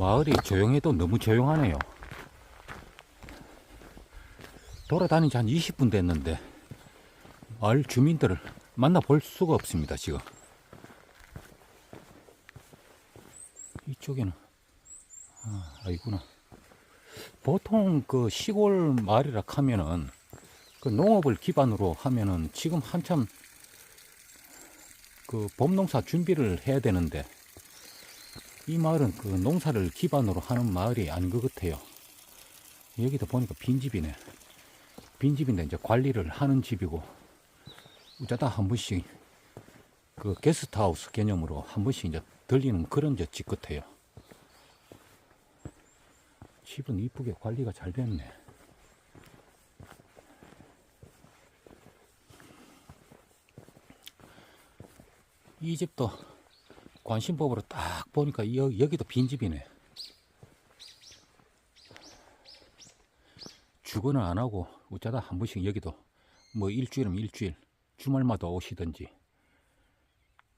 마을이 조용해도 너무 조용하네요. 돌아다닌 지 한 20분 됐는데 마을 주민들을 만나볼 수가 없습니다, 지금. 이쪽에는 아, 아이구나. 보통 그 시골 마을이라 하면은 그 농업을 기반으로 하면은 지금 한참 그 봄농사 준비를 해야 되는데 이 마을은 그 농사를 기반으로 하는 마을이 아닌 것 같아요. 여기도 보니까 빈집이네. 빈집인데 이제 관리를 하는 집이고 어쩌다 한 번씩 그 게스트하우스 개념으로 한 번씩 이제 들리는 그런 저집 같아요. 집은 이쁘게 관리가 잘 됐네. 이 집도 관심법으로 딱 보니까 여, 여기도 빈집이네. 주거는 안 하고 어쩌다 한 번씩 여기도 뭐 일주일이면 일주일 주말마다 오시든지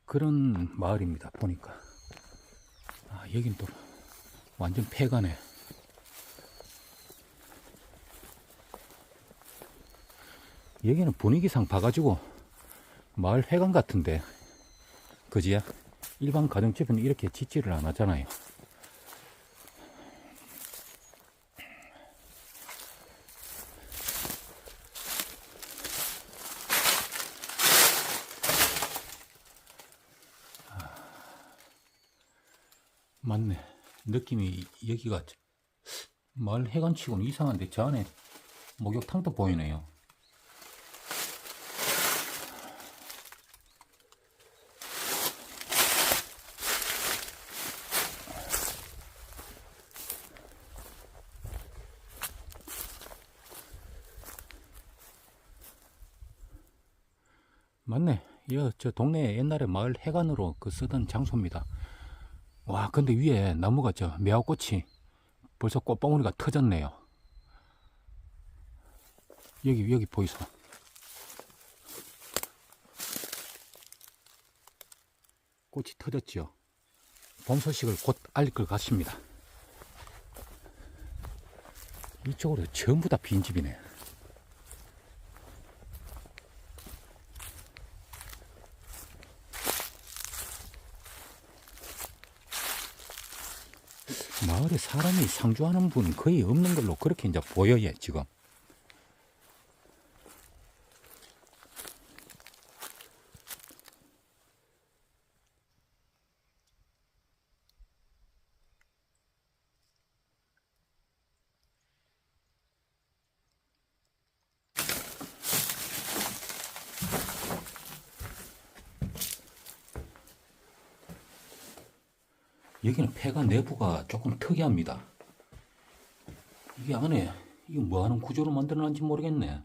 그런 마을입니다. 보니까 아 여긴 또 완전 폐가네. 여기는 분위기상 봐가지고 마을 회관 같은데 그지야? 일반 가정집은 이렇게 짓지를 안 하잖아요. 맞네. 느낌이 여기가 마을 해관치고는 이상한데 저 안에 목욕탕도 보이네요. 맞네. 이거 저 동네 옛날에 마을 해관으로 그 쓰던 장소입니다. 와, 근데 위에 나무가 저 매화꽃이 벌써 꽃봉오리가 터졌네요. 여기, 여기 보이소. 꽃이 터졌지요. 봄 소식을 곧 알릴 것 같습니다. 이쪽으로 전부 다 빈집이네. 마을에 사람이 상주하는 분 거의 없는 걸로 그렇게 이제 보여요, 지금. 여기는 폐가 내부가 조금 특이합니다. 이게 안에 이게 뭐 하는 구조로 만들어놨는지 모르겠네.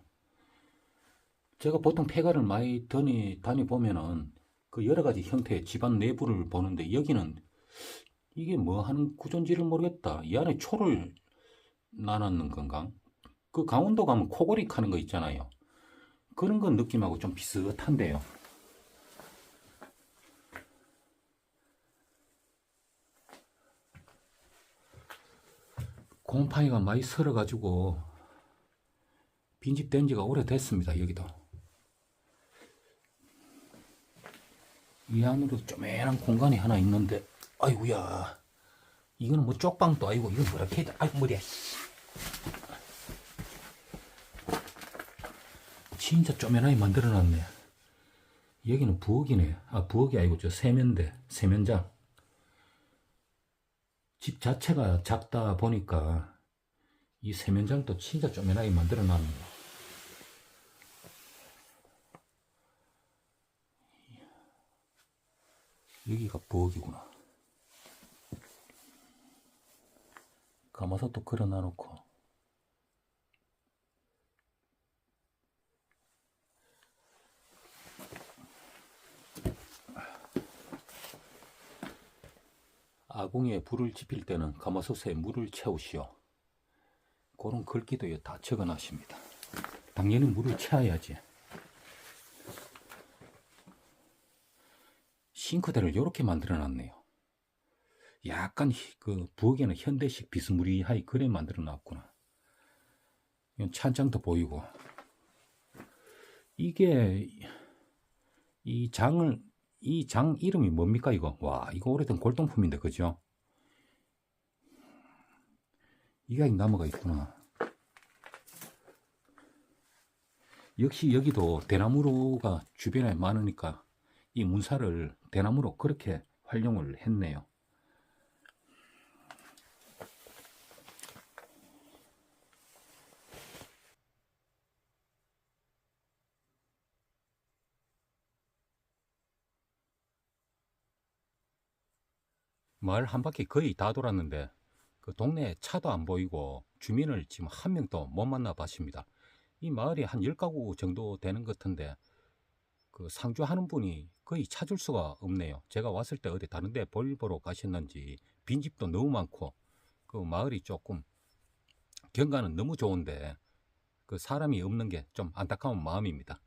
제가 보통 폐가를 많이 다니, 다니 보면은 그 여러 가지 형태의 집안 내부를 보는데 여기는 이게 뭐 하는 구조인지를 모르겠다. 이 안에 초를 나눴는 건가? 그 강원도 가면 코골이 카는 거 있잖아요. 그런 건 느낌하고 좀 비슷한데요. 곰팡이가 많이 설어가지고 빈집 된 지가 오래됐습니다. 여기도. 이 안으로 쪼매난 공간이 하나 있는데 아이고야 이거는 뭐 쪽방도 아니고 이건 뭐라 해야 돼 아이고 머리야 씨. 진짜 쪼매나게 만들어놨네 여기는 부엌이네 아 부엌이 아니고 저 세면대 세면장 집 자체가 작다 보니까 이 세면장도 진짜 쪼매나게 만들어 놨네요. 여기가 부엌이구나. 가마솥도 걸어 놔놓고. 아궁이에 불을 지필 때는 가마솥에 물을 채우시오. 그런 글귀도 다 적어 놨습니다. 당연히 물을 채워야지. 싱크대를 이렇게 만들어 놨네요. 약간 히- 그 부엌에는 현대식 비스무리하게 그래 만들어 놨구나. 이건 찬장도 보이고 이게 이 장을 이 장 이름이 뭡니까 이거? 와 이거 오래된 골동품인데 그죠? 이가 나무가 있구나. 역시 여기도 대나무로가 주변에 많으니까 이 문사를 대나무로 그렇게 활용을 했네요. 마을 한 바퀴 거의 다 돌았는데 그 동네에 차도 안 보이고 주민을 지금 한 명도 못 만나 봤습니다. 이 마을이 한 10가구 정도 되는 것 같은데 그 상주하는 분이 거의 찾을 수가 없네요. 제가 왔을 때 어디 다른 데 볼 보러 가셨는지 빈집도 너무 많고 그 마을이 조금 경관은 너무 좋은데 그 사람이 없는 게 좀 안타까운 마음입니다.